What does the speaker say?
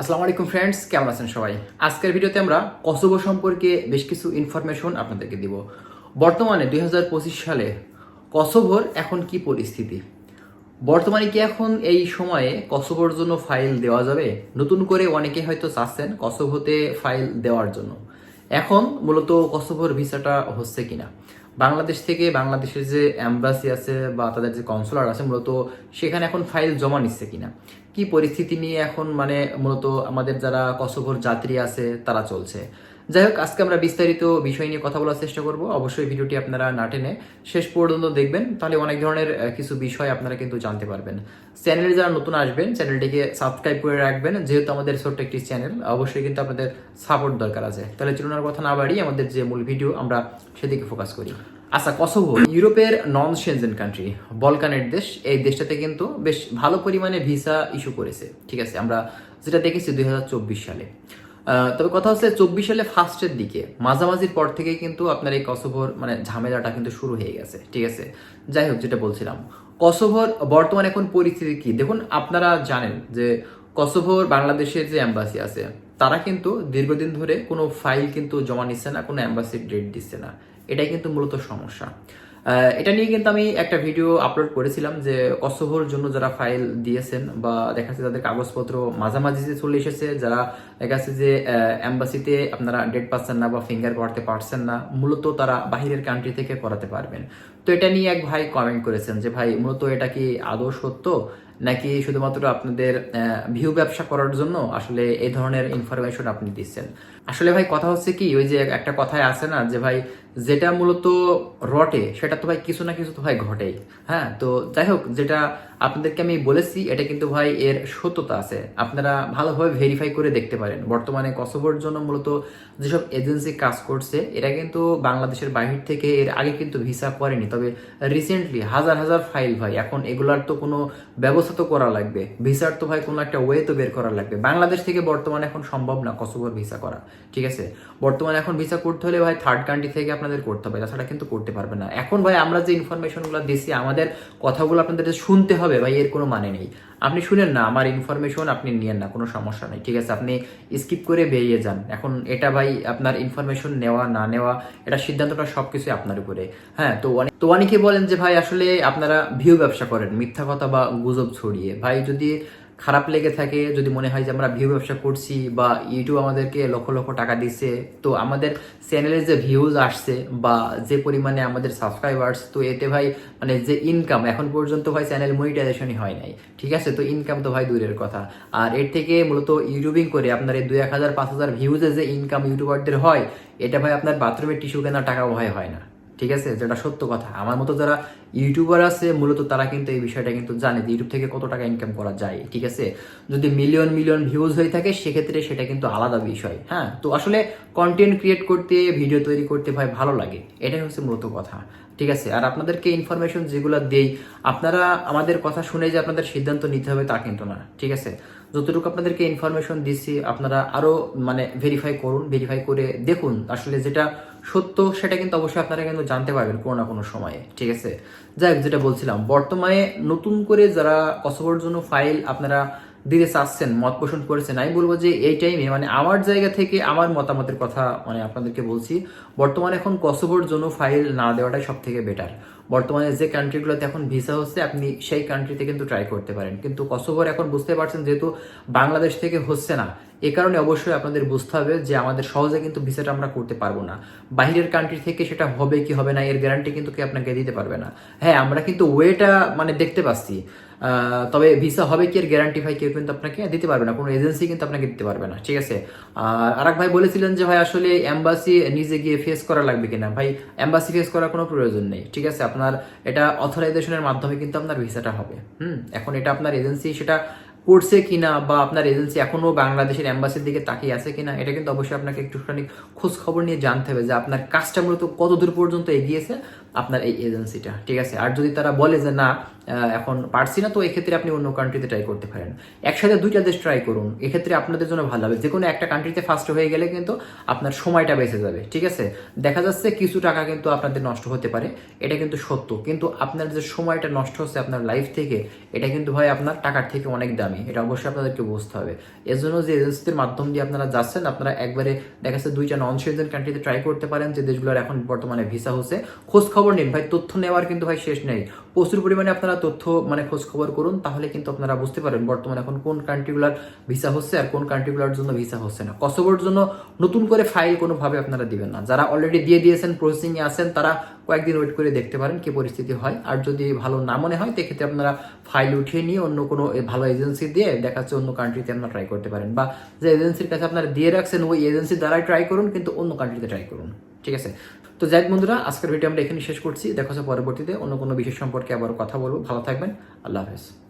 আসসালামু আলাইকুম ফ্রেন্ডস কেমন আছেন সবাই? আজকের ভিডিওতে আমরা কসোভো সম্পর্কে বেশ কিছু ইনফরমেশন আপনাদেরকে দিব। বর্তমানে দু হাজার পঁচিশ সালে কসোভোর এখন কি পরিস্থিতি? বর্তমানে কি এখন এই সময়ে কসোভোর জন্য ফাইল দেওয়া যাবে? নতুন করে অনেকে হয়তো চাচ্ছেন কসোভোতে ফাইল দেওয়ার জন্য। এখন মূলত কসোভোর ভিসাটা হচ্ছে কিনা? বাংলাদেশ থেকে বাংলাদেশের যে অ্যাম্বাসি আছে বা তাদের যে কনসুলার আছে, মূলত সেখানে এখন ফাইল জমা নিচ্ছে কিনা? কি পরিস্থিতি নিয়ে এখন মানে মূলত আমাদের যারা কসোভোর যাত্রী আছে, তারা চলছে? যাই হোক, আজকে আমরা বিস্তারিত বিষয় নিয়ে কথা বলার চেষ্টা করব। অবশ্যই ভিডিওটি আপনারা না টেনে শেষ পর্যন্ত দেখবেন। তাহলে অনেক ধরনের কিছু বিষয় আপনারা কিন্তু জানতে পারবেন। চ্যানেলে যারা নতুন আসবেন, চ্যানেলটিকে সাবস্ক্রাইব করে রাখবেন। যেহেতু আমাদের ছোট্ট একটি চ্যানেল, অবশ্যই কিন্তু আপনাদের সাপোর্ট দরকার আছে। তাহলে চলুন আর কথা না বাড়িয়ে আমাদের যে মূল ভিডিও, আমরা সেদিকে ফোকাস করি। আচ্ছা কসোভো ইউরোপের নন সেনজেন কান্ট্রি বলকানের দেশ, এই দেশটাতে কিন্তু বেশ ভালো পরিমাণে ভিসা ইস্যু করেছে, ঠিক আছে? আমরা যেটা দেখেছি দুই সালে। তবে কথা হচ্ছে চব্বিশ সালে ফার্স্টের দিকে, মাঝামাঝির পর থেকে কিন্তু আপনার এই কসোভোর মানে ঝামেলাটা কিন্তু শুরু হয়ে গেছে, ঠিক আছে? যাই হোক, যেটা বলছিলাম। কসোভোর বর্তমান এখন পরিস্থিতি কি? দেখুন, আপনারা জানেন যে কসোভোর বাংলাদেশের যে অ্যাম্বাসি আছে, তারা কিন্তু দীর্ঘদিন ধরে কোনো ফাইল কিন্তু জমা নিচ্ছে না, কোনো অ্যাম্বাসির ডেট দিচ্ছে না। এটাই কিন্তু মূলত সমস্যা। এটা নিয়ে কিন্তু আমি একটা ভিডিও আপলোড করেছিলাম যে কসোভোর জন্য যারা ফাইল দিয়েছেন বা দেখা যাচ্ছে তাদের কাগজপত্র মাঝামাঝি চলে এসেছে, যারা দেখা যাচ্ছে যে অ্যাম্বাসিতে আপনারা ডেট পাচ্ছেন না বা ফিঙ্গার করতে পারছেন না, মূলত তারা বাহিরের কান্ট্রি থেকে করাতে পারবেন। তো এটা নিয়ে এক ভাই কমেন্ট করেছেন যে, ভাই, মূলত এটা কি আদৌ সত্য? নাকি শুধুমাত্র আপনাদের ভিউ ব্যবসা করার জন্য আসলে এই ধরনের ইনফরমেশন আপনি দিচ্ছেন? আসলে ভাই কথা হচ্ছে কি, ওই যে একটা কথায় আছে না যে ভাই, যেটা মূলত রটে, সেটা তো ভাই কিছু না কিছু তো ভাই ঘটেই। হ্যাঁ তো যাই হোক, যেটা আপনাদেরকে আমি বলেছি, এটা কিন্তু ভাই এর সত্যতা আছে। আপনারা ভালোভাবে ভেরিফাই করে দেখতে পারেন। বর্তমানে কসোভোর জন্য মূলত যেসব এজেন্সি কাজ করছে, এরা কিন্তু বাংলাদেশের বাহির থেকে এর আগে কিন্তু ভিসা করেনি। তবে রিসেন্টলি হাজার হাজার ফাইল ভাই, এখন এগুলার তো কোনো ব্যবস্থা তো করা লাগবে। ভিসার তো ভাই কোনো একটা ওয়ে তো বের করা লাগবে। বাংলাদেশ থেকে বর্তমানে এখন সম্ভব না কসোভোর ভিসা করা, ঠিক আছে? বর্তমানে এখন ভিসা করতে হলে ভাই থার্ড কান্ট্রি থেকে আপনাদের করতে হবে, তাছাড়া কিন্তু করতে পারবে না। এখন ভাই আমরা যে ইনফরমেশনগুলো দিচ্ছি আমাদের কথাগুলো আপনাদের শুনতে হবে। ভাই, এর কোনো মানে নেই। আপনি শুনেন না, আমার ইনফরমেশন আপনি নিয়েন না, কোনো সমস্যা নেই, ঠিক আছে? আপনি স্কিপ করে বেরিয়ে যান। এখন এটা ভাই, আপনার ইনফরমেশন নেওয়া, না নেওয়া, এটা সিদ্ধান্তটা সব কিছুই আপনার উপরে। হ্যাঁ তো অনেক, তো অনেকে বলেন যে ভাই, আসলে আপনারা ভিউ ব্যবসা করেন, মিথ্যা কথা বা গুজব ছড়িয়ে। ভাই, যদি খারাপ লেগে থাকে, যদি মনে হয় যে আমরা ভিউ ব্যবসা করছি বা ইউটিউব আমাদেরকে লক্ষ লক্ষ টাকা দিচ্ছে তো আমাদের চ্যানেলে যে ভিউজ আসছে বা যে পরিমাণে আমাদের সাবস্ক্রাইবার্স তো এতে ভাই মানে যে ইনকাম এখন পর্যন্ত ভাই চ্যানেল মনিটাইজেশনই হয় নাই, ঠিক আছে? তো ইনকাম তো ভাই দূরের কথা। আর এর থেকে মূলত ইউটিউবিং করে আপনার এই দুই এক হাজার, পাঁচ হাজার ভিউজে যে ইনকাম ইউটিউবারদের হয়, এটা ভাই আপনার বাথরুমের টিস্যু কেনার টাকাও ভাই হয় না। ঠিক আছে? যেটা সত্য কথা। আমার মতো যারা ইউটিউবার আছে, মূলত তারা কিন্তু এই বিষয়টা কিন্তু জানে যে ইউটিউব থেকে কত টাকা ইনকাম করা যায়, ঠিক আছে? যদি মিলিয়ন মিলিয়ন ভিউজ হয়ে থাকে, সেক্ষেত্রে সেটা কিন্তু আলাদা বিষয় হ্যাঁ? তো আসলে কন্টেন্ট ক্রিয়েট করতে ভিডিও তৈরি করতে ভাই ভালো লাগে। এটাই হচ্ছে মূলত কথা, ঠিক আছে? আর আপনাদেরকে ইনফরমেশন যেগুলো দেই, আপনারা আমাদের কথা শুনে যে আপনাদের সিদ্ধান্ত নিতে হবে তা কিন্তু না, ঠিক আছে? যতটুকু আপনাদেরকে ইনফরমেশন দিচ্ছি আপনারা আরও মানে ভেরিফাই করুন ভেরিফাই করে দেখুন আসলে যেটা সত্য সেটা কিন্তু অবশ্যই আপনারা কিন্তু জানতে পারবেন কোনো না কোনো সময়ে, ঠিক আছে? যাই হোক যেটা বলছিলাম, বর্তমানে নতুন করে যারা কসোভোর জন্য ফাইল আপনারা দিতে চাচ্ছেন, মত পোষণ করেছেন, আমি বলব যে এই টাইমে মানে আমার জায়গা থেকে আমার মতামতের কথা মানে আপনাদেরকে বলছি, বর্তমানে এখন কসোভোর জন্য ফাইল না দেওয়াটাই সব থেকে বেটার। বর্তমানে যে কান্ট্রিগুলোতে এখন ভিসা হচ্ছে, আপনি সেই কান্ট্রিতে কিন্তু ট্রাই করতে পারেন। কিন্তু কসোভোর এখন বুঝতে পারছেন, যেহেতু বাংলাদেশ থেকে হচ্ছে না এ কারণে অবশ্যই আপনাদের বুঝতে হবে যে আমাদের সহজে কিন্তু ভিসাটা আমরা করতে পারব না। বাইরের কান্ট্রি থেকে সেটা হবে কি হবে না, এর গ্যারান্টি কিন্তু কি আপনাকে দিতে পারবে না। হ্যাঁ আমরা কিন্তু ওয়েটা মানে দেখতে পাচ্ছি। তবে ভিসা হবে কি, এর গ্যারান্টি ভাই কেউ কিন্তু আপনাকে দিতে পারবে না, কোনো এজেন্সি কিন্তু আপনাকে দিতে পারবে না, ঠিক আছে? আর আরেক ভাই বলেছিলেন যে ভাই আসলে এম্বাসি নিজে গিয়ে ফেস করা লাগবে কিনা। ভাই এম্বাসি ফেস করার কোনো প্রয়োজন নেই, ঠিক আছে? আপনার এটা অথরাইজেশনের মাধ্যমে কিন্তু আপনার ভিসাটা হবে। হুম, এখন এটা আপনার এজেন্সি সেটা করছে কিনা বা আপনার এজেন্সি এখনও বাংলাদেশের এম্বাসির দিকে তাকিয়ে আছে কিনা, এটা কিন্তু অবশ্যই আপনাকে একটুখানি খোঁজ খবর নিয়ে জানতে হবে যে আপনার কাজটা মূলত কত দূর পর্যন্ত এগিয়েছে আপনার এই এজেন্সিটা ঠিক আছে? আর যদি তারা বলে যে না এখন পারছি না, তো এক্ষেত্রে আপনি অন্য কান্ট্রিতে ট্রাই করতে পারেন। একসাথে দুইটা দেশ ট্রাই করুন, এক্ষেত্রে আপনাদের জন্য ভালো হবে। যে কোনো একটা কান্ট্রিতে ফার্স্ট হয়ে গেলে কিন্তু আপনার সময়টা বেঁচে যাবে, ঠিক আছে? দেখা যাচ্ছে কিছু টাকা কিন্তু আপনাদের নষ্ট হতে পারে, এটা কিন্তু সত্য। কিন্তু আপনার যে সময়টা নষ্ট হচ্ছে আপনার লাইফ থেকে, এটা কিন্তু ভাই আপনার টাকার থেকে অনেক দামি। এটা অবশ্যই আপনাদেরকে বুঝতে হবে। এর জন্য যে এজেন্সির মাধ্যম দিয়ে আপনারা যাচ্ছেন, আপনারা একবারে দেখা যাচ্ছে দুইটা নন সিটিজেন কান্ট্রিতে ট্রাই করতে পারেন, যে দেশগুলোর এখন বর্তমানে ভিসা হচ্ছে। খোঁজ খবর নিন, ভাই, তথ্য নেওয়ার কিন্তু, ভাই, শেষ নেই। প্রচুর পরিমাণে আপনারা তথ্য মানে খোঁজ খবর করুন, তাহলে কিন্তু আপনারা বুঝতে পারবেন বর্তমানে এখন কোন কান্ট্রিগুলার ভিসা হচ্ছে আর কোন কান্ট্রিগুলার জন্য ভিসা হচ্ছে না। কসোভোর জন্য নতুন করে ফাইল কোনোভাবে আপনারা দিবেন না। যারা অলরেডি দিয়ে দিয়েছেন প্রসেসিং এ আছেন, তারা কয়েকদিন ওয়েট করে দেখতে পারেন কি পরিস্থিতি হয়। আর যদি ভালো না মনে হয়, সেক্ষেত্রে আপনারা ফাইল উঠিয়ে নিয়ে অন্য কোনো ভালো এজেন্সি দিয়ে দেখা যাচ্ছে অন্য কান্ট্রিতে আপনারা ট্রাই করতে পারেন। বা যে এজেন্সির কাছে আপনারা দিয়ে রাখছেন, ওই এজেন্সির দ্বারাই ট্রাই করুন, কিন্তু অন্য কান্ট্রিতে ট্রাই করুন। ঠিক আছে? তো যাই বন্ধুরা, আজকের ভিডিও আমরা এখানে শেষ করছি। দেখা পরবর্তীতে অন্য কোনো বিষয় সম্পর্কে আবার কথা বলব। ভালো থাকবেন। আল্লাহ হাফেজ।